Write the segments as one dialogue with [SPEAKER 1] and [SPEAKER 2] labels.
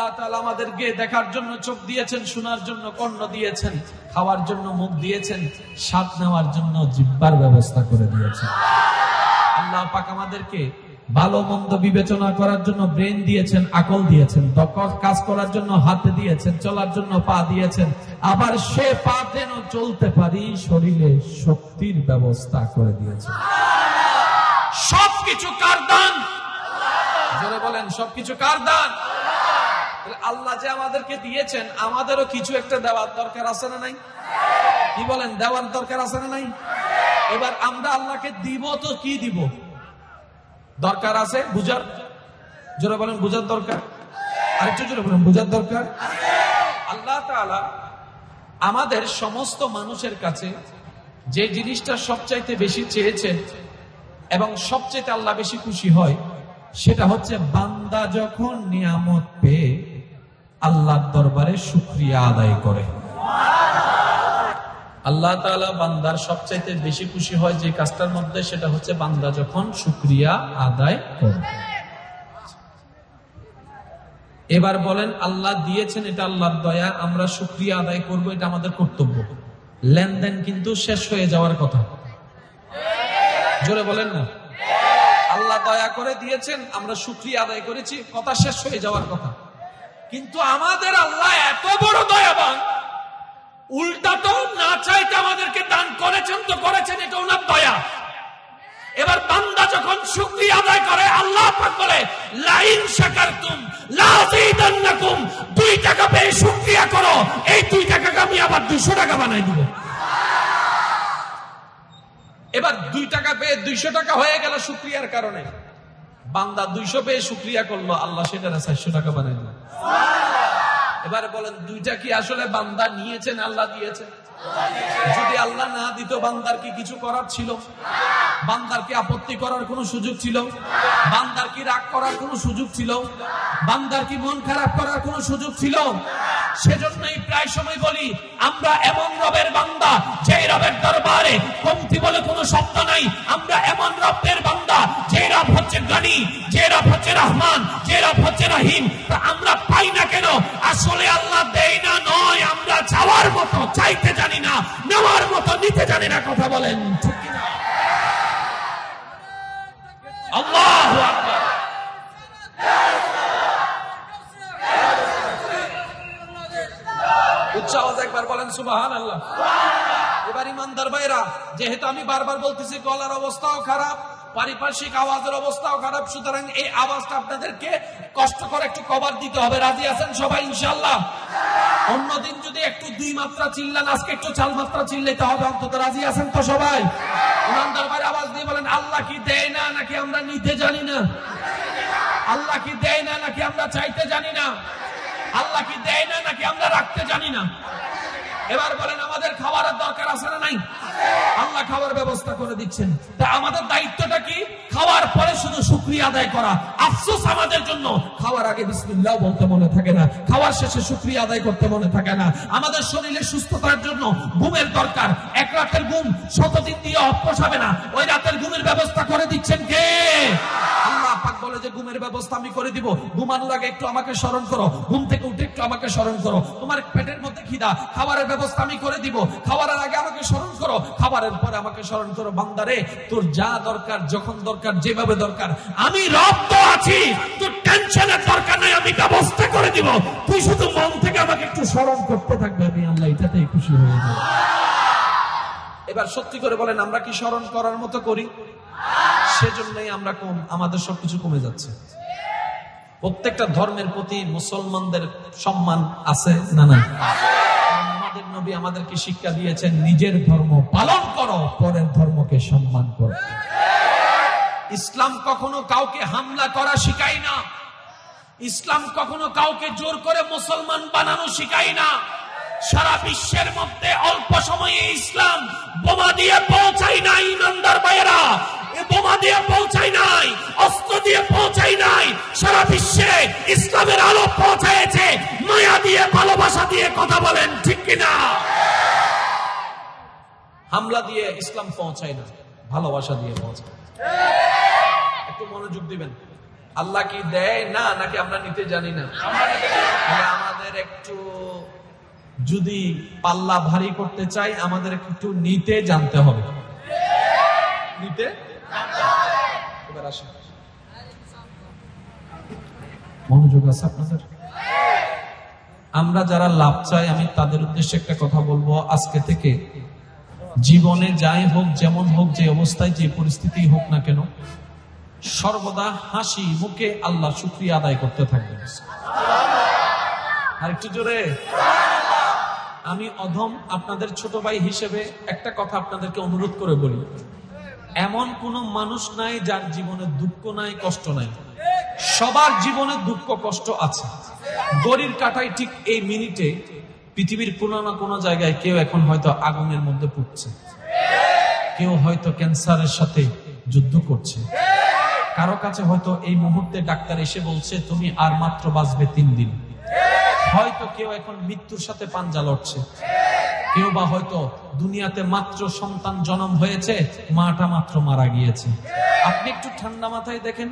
[SPEAKER 1] আল্লাহ তাআলা আমাদেরকে দেখার জন্য চোখ দিয়েছেন, শোনার জন্য কর্ণ দিয়েছেন, খাওয়ার জন্য মুখ দিয়েছেন, স্বাদ নেওয়ার জন্য জিব্বার ব্যবস্থা করে দিয়েছেন। আল্লাহ পাক আমাদেরকে ভালো মন্দ বিবেচনা করার জন্য ব্রেন দিয়েছেন, আকল দিয়েছেন কাজ করার জন্য হাত দিয়েছেন, চলার জন্য পা দিয়েছেন। আবার সে পা যেন চলতে পারি, শরীরে শক্তির ব্যবস্থা করে দিয়েছেন। সবকিছু কার দান? বলেন, সবকিছু কার দান? আল্লাহ যে আমাদেরকে দিয়েছেন, আমাদেরও কিছু একটা দেওয়ার দরকার আছে না নাই? কি বলেন, দেওয়ার দরকার আছে না নাই? এবার আমরা আল্লাহকে দিব তো কি দিব? দরকার আছে বুঝার? জোরে বলেন, বুঝার দরকার? আরেকটু জোরে বলেন, বুঝার দরকার? আল্লাহ আমাদের সমস্ত মানুষের কাছে যে জিনিসটা সবচাইতে বেশি চেয়েছেন এবং সবচেয়ে আল্লাহ বেশি খুশি হয়, সেটা হচ্ছে বান্দা যখন নিয়ামত পেয়ে আল্লাহর দরবারে শুক্রিয়া আদায় করে। আল্লাহ তাআলা বান্দার সবচাইতে বেশি খুশি হয় যে কাজটার মধ্যে, সেটা হচ্ছে বান্দা যখন শুক্রিয়া আদায় করে। এবার বলেন, আল্লাহ দিয়েছেন এটা আল্লাহর দয়া, আমরা শুক্রিয়া আদায় করব, এটা আমাদের কর্তব্য। লেনদেন কিন্তু শেষ হয়ে যাওয়ার কথা। জোরে বলেন না? আল্লাহ দয়া করে দিয়েছেন, আমরা শুক্রিয়া আদায় করেছি, কথা শেষ হয়ে যাওয়ার কথা। কিন্তু আমাদের আল্লাহ এত বড় দয়াবান। উল্টা তো না চাইতে আমাদেরকে দান করেছেন তো করেছেন, এটা ওনার দয়া। এবার বান্দা যখন শুকরিয়া আদায় করে, আল্লাহ পাক বলে, লাইন শাকারতুম, লাযীদান্নাকুম, দুই টাকা পেয়ে শুকরিয়া করো, এই দুই টাকাকে আমি আবার 200 টাকা বানাই দিব। এবার দুই টাকা পেয়ে দুইশো টাকা হয়ে গেল শুক্রিয়ার কারণে। বান্দা দুইশো পেয়ে শুক্রিয়া করল, আল্লাহ সেটা চারশো টাকা বানাই দিল। এবারে বলেন, দুইটা কি আসলে বান্দা নিয়েছেন, আল্লাহ দিয়েছেন? যদি আল্লাহ না দিত, বান্দার কি কিছু করার ছিল? বান্দার কি আপত্তি করার কোনো সুযোগ ছিল? বান্দার কি রাগ করার কোনো সুযোগ ছিল? বান্দার কি মন খারাপ করার কোনো সুযোগ ছিল? সেজন্যই প্রায় সময় বলি, আমরা এমন রবের বান্দা যে রবের দরবারে কমতি বলে কোনো শব্দ নাই, আমরা এমন রবের বান্দা যে রব হচ্ছে গানি যে রব হচ্ছে রহমান যে রব হচ্ছে রহিম। তা আমরা পাই না কেন? আসলে আল্লাহ দেই না, নয়, আমরা চাওয়ার মতো, চাইতে জানি না, নেওয়ার মতো, নিতে জানি না, কথা বলেন। ঠিক কিনা? আল্লাহু যেহেতু আমি বারবার বলতেছি, গলার অবস্থাও খারাপ, পারিপার্শ্বিক আওয়াজের অবস্থাও খারাপ, সুতরাং এই আওয়াজটা আপনাদেরকে কষ্ট করে একটু কভার দিতে হবে। রাজি আছেন সবাই ইনশাল্লাহ অন্যদিন যদি একটু দুই মাত্রা চিল্লান, আজকে একটু চার মাত্রা চিল্লাতে হবে, অন্তত রাজি আছেন তো সবাই? ইমানদার ভাই আওয়াজ দিয়ে বলেন, আল্লাহ কি দেয় না, নাকি আমরা নিতে জানি না? আল্লাহ কি দেয় না, নাকি আমরা চাইতে জানি না? আল্লাহ কি দেয় না নাকি আমরা রাখতে জানি না? এবার বলেন, আমাদের খাবারের দরকার আছে না নাই? আল্লাহ খাবার ব্যবস্থা করে দিচ্ছেন। তা আমাদের দায়িত্বটা কি? খাওয়ার পরে শুধু শুক্রিয়া আদায় করা। আফসোস আমাদের জন্য। খাওয়ার আগে বিসমিল্লাহ বলতে মনে থাকে না। খাওয়ার শেষে শুক্রিয়া আদায় করতে মনে থাকে না। আমাদের শরীরে সুস্থতার জন্য ঘুমের দরকার। এক রাতের ঘুম শতদিন দিয়ে অভ্যাস হবে না। ওই রাতের ঘুমের ব্যবস্থা করে দিচ্ছেন কে? আল্লাহ পাক বলে যে, ঘুমের ব্যবস্থা আমি করে দিব। ঘুমানোর আগে একটু আমাকে স্মরণ করো। ঘুম থেকে উঠে একটু আমাকে স্মরণ করো। তোমার পেটের মধ্যে খিদা, খাবারের ব্যবস্থা আমি করে দিব। খাবারের আগে আমাকে স্মরণ করো। খাবারের পরে আমাকে স্মরণ করো, বান্দারে, তোর যা দরকার, যখন দরকার, যেভাবে দরকার, আমি রব তো আছি। তোর টেনশনের দরকার নাই, আমি ব্যবস্থা করে দিব। তুই শুধু মন থেকে আমাকে একটু স্মরণ করতে থাকবে, আমি আল্লাহ এটাতেই খুশি হয়ে যাব। এবার সত্যি করে বলেন, আমরা কি স্মরণ করার মতো করি? সেজন্যই আমরা কম, আমাদের সবকিছু কমে যাচ্ছে। প্রত্যেকটা ধর্মের প্রতি মুসলমানদের সম্মান আছে না না আমাদের নবী আমাদেরকে শিক্ষা দিয়েছেন, নিজের ধর্ম পালন করো, পরের ধর্মকে সম্মান করো। ইসলাম কখনো কাউকে হামলা করা শিখাই না। ইসলাম কখনো কাউকে জোর করে মুসলমান বানানো শিখাই না। সারা বিশ্বের মধ্যে অল্প সময়ে ইসলাম বোমা দিয়ে পৌঁছাই নাই ইমানদার ভাইয়েরা বোমা দিয়ে পৌঁছাই নাই, অস্ত্র দিয়ে পৌঁছাই নাই, সারা বিশ্বে ইসলামের আলো পৌঁছায়েছে। মায়া দিয়ে, ভালোবাসা দিয়ে কথা বলেন, ঠিক কিনা? হামলা দিয়ে ইসলাম পৌঁছায় না, ভালোবাসা দিয়ে পৌঁছায়। একটু মনোযোগ দিবেন। আল্লাহ কি দেয় না, নাকি আমরা নিতে জানি না? আমাদের একটু যদি পাল্লা ভারী করতে চাই আমাদের একটু নিতে জানতে হবে। নিতে মনোযোগ আছে আপনাদের? আমরা যারা লাভ চাই, আমি তাদের উদ্দেশ্যে একটা কথা বলব আজকে থেকে। জীবনে যাই হোক, যেমন হোক, যে অবস্থায়, যে পরিস্থিতি হোক না কেন, সর্বদা হাসি মুখে আল্লাহ শুক্রিয়া আদায় করতে থাকবেন। আর একটু জোরে। আমি অধম আপনাদের ছোট ভাই হিসেবে একটা কথা আপনাদেরকে অনুরোধ করে বলি। এমন কোন মানুষ নাই যার জীবনে দুঃখ নাই, কষ্ট নাই। সবার জীবনে দুঃখ, কষ্ট আছে। গড়ির কাটায় ঠিক এই মিনিটে পৃথিবীর কোনো না কোনো জায়গায় কেউ এখন হয়তো আগুনের মধ্যে পুড়ছে। কেউ হয়তো ক্যান্সারের সাথে যুদ্ধ করছে। কারও কাছে হয়তো এই মুহূর্তে ডাক্তার এসে বলছে, তুমি আর মাত্র বাঁচবে তিন দিন। হয়তো কেউ এখন মৃত্যুর সাথে পাঞ্জা লড়ছে। কেউ বা হয়তো দুনিয়াতে মাত্র সন্তান জন্ম হয়েছে, মাটা মাত্র মারা গিয়েছে। আপনি একটু ঠান্ডা মাথায় দেখেন,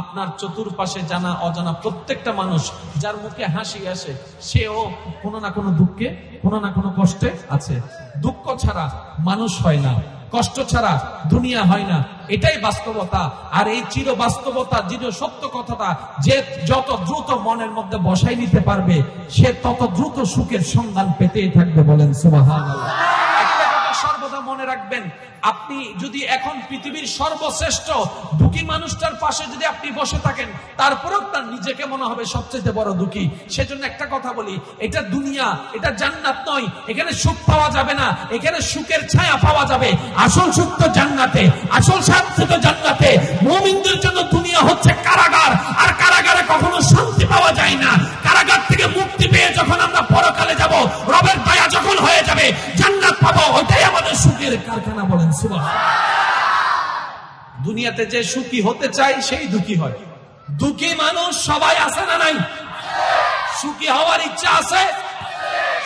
[SPEAKER 1] আপনার চতুর্পাশে জানা অজানা প্রত্যেকটা মানুষ যার মুখে হাসি আসে, সেও কোনো না কোনো দুঃখে, কোনো না কোনো কষ্টে আছে। দুঃখ ছাড়া মানুষ হয় না, কষ্ট ছাড়া দুনিয়া হয় না এটাই বাস্তবতা। আর এই চির বাস্তবতা, চির সত্য কথাটা, যে যত দ্রুত মনের মধ্যে বসাই নিতে পারবে, সে তত দ্রুত সুখের সন্ধান পেতেই থাকবে বলেন সুবাহান একটা কথা সর্বদা মনে রাখবেন। আপনি যদি এখন পৃথিবীর সর্বশ্রেষ্ঠ দুঃখী মানুষটার পাশে যদি আপনি বসে থাকেন, তারপরেও তার নিজেকে মনে হবে সবচেয়ে বড় দুঃখী। সেজন্য একটা কথা বলি, এটা দুনিয়া, এটা জান্নাত নয়। এখানে সুখ পাওয়া যাবে না, এখানে সুখের ছায়া পাওয়া যাবে। আসল সুখ তো জান্নাতে, আসল শান্তি তো জান্নাতে। মোমিনদের জন্য দুনিয়া হচ্ছে কারাগার, আর কারাগারে কখনো শান্তি পাওয়া যায় না। কারাগার থেকে মুক্তি পেয়ে যখন আমরা পরকালে যাব, রবের দয়া যখন হয়ে যাবে, জান্নাত পাবো ওইটাই আমাদের সুখের কারখানা বলেন সুবাহ দুনিয়াতে যে সুখী হতে চাই, সেই দুঃখী হয়। দুঃখী মানুষ সবাই আছে না নাই? সুখী হওয়ার ইচ্ছা আছে?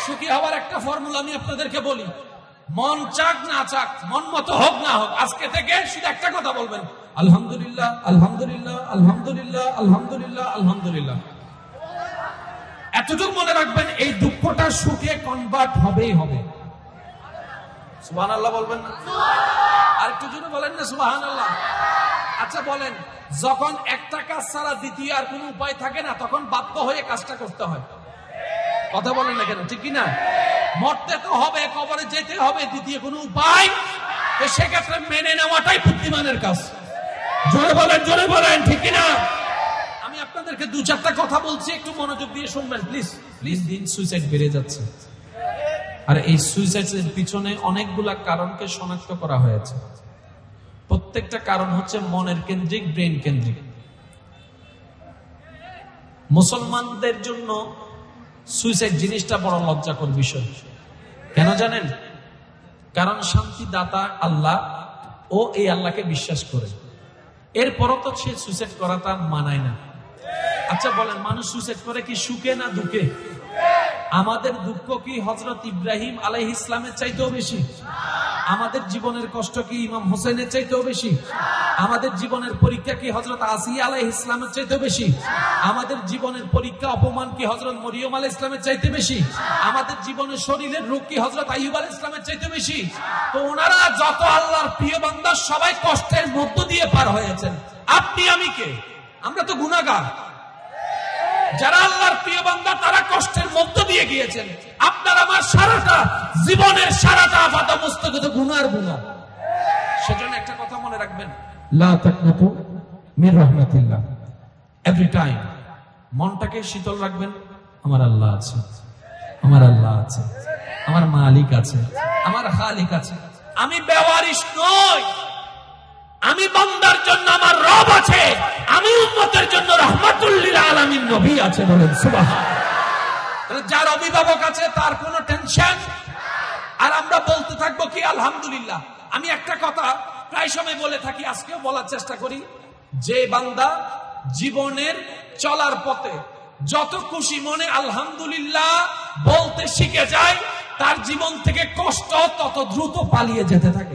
[SPEAKER 1] সুখী হওয়ার একটা ফর্মুলা আমি আপনাদেরকে বলি। মন চাক না চাক, মন মতো হোক না হোক, আজকে থেকে শুধু একটা কথা বলবেন। আলহামদুলিল্লাহ আলহামদুলিল্লাহ আলহামদুলিল্লাহ আলহামদুলিল্লাহ আলহামদুলিল্লাহ। এতটুকু মনে রাখবেন এই দুঃখটা সুখে কনভার্ট হবেই হবে। সুবহান আল্লাহ বলবেন না? আর একটু জন্য বলেন না আল্লাহ আচ্ছা বলেন যখন একটা কাজ ছাড়া দ্বিতীয় আর কোনো উপায় থাকে না তখন বাধ্য হয়ে কাজটা করতে হয়। কথা বলেন না কেন ঠিক মরতে তো হবে কবরে যেতে হবে দ্বিতীয় কোনো উপায়। সেক্ষেত্রে মেনে নেওয়াটাই বুদ্ধিমানের কাজ। জোরে বলেন জোরে বলেন ঠিক না আমি আপনাদেরকে দু চারটা কথা বলছি একটু মনোযোগ দিয়ে শুনবেন প্লিজ প্লিজ দিন সুইসাইড বেড়ে যাচ্ছে। আর এই সুইসাইডের পিছনে অনেকগুলা কারণকে শনাক্ত করা হয়েছে। প্রত্যেকটা কারণ হচ্ছে মনের কেন্দ্রিক ব্রেন কেন্দ্রিক। মুসলমানদের জন্য সুইসাইড জিনিসটা বড় লজ্জাকর বিষয়। কেন জানেন? কারণ শান্তি দাতা আল্লাহ ও এই আল্লাহকে বিশ্বাস করে এরপরও তো সে সুইসাইড করা তার মানায় না। আচ্ছা বলেন, মানুষ সুইসাইড করে কি সুখে না দুঃখে? আমাদের দুঃখ কি হজরত ইব্রাহিম আলাই ইসলামের চাইতেও বেশি? আমাদের জীবনের কষ্ট কি ইমাম হোসেনের চাইতেও বেশি? আমাদের জীবনের পরীক্ষা কি হজরত আসিয়া আলাই ইসলামের চাইতে বেশি? আমাদের জীবনের পরীক্ষা অপমান কি হজরত মরিয়ম আলাই ইসলামের চাইতে বেশি? আমাদের জীবনের শরীরের রোগ কি হজরত আইব আলাই ইসলামের চাইতে বেশি? তো ওনারা যত আল্লাহর প্রিয় বান্দা সবাই কষ্টের মধ্য দিয়ে পার হয়েছেন। আপনি, আমি কে? আমরা তো গুণাগার যারা আল্লাহর প্রিয় বান্দা, তারা কষ্টের মধ্য দিয়ে গিয়েছেন। আপনার, আমার সারাটা জীবনের সারাটা আপাত মস্তকে তো গুনার গুণা সেজন্য একটা কথা মনে রাখবেন। এভরি টাইম মনটাকে শীতল রাখবেন, আমার আল্লাহ আছে। আমার আল্লাহ আছে। আমার মালিক আছে। আমার খালিক আছে। আমি বেওয়ারিশ নই। আমি বান্দার জন্য আমার রব আছে। আমি উম্মতের জন্য আছে যার অভিভাবক আছে, তার কোনো টেনশন আর আমরা বলতে থাকব কি, আলহামদুলিল্লাহ। আমি একটা কথা প্রায় সময় বলে থাকি, আজকেও বলার চেষ্টা করি, যে বান্দা জীবনের চলার পথে যত খুশি মনে আলহামদুলিল্লাহ বলতে শিখে যায়, তার জীবন থেকে কষ্ট তত দ্রুত পালিয়ে যেতে থাকে।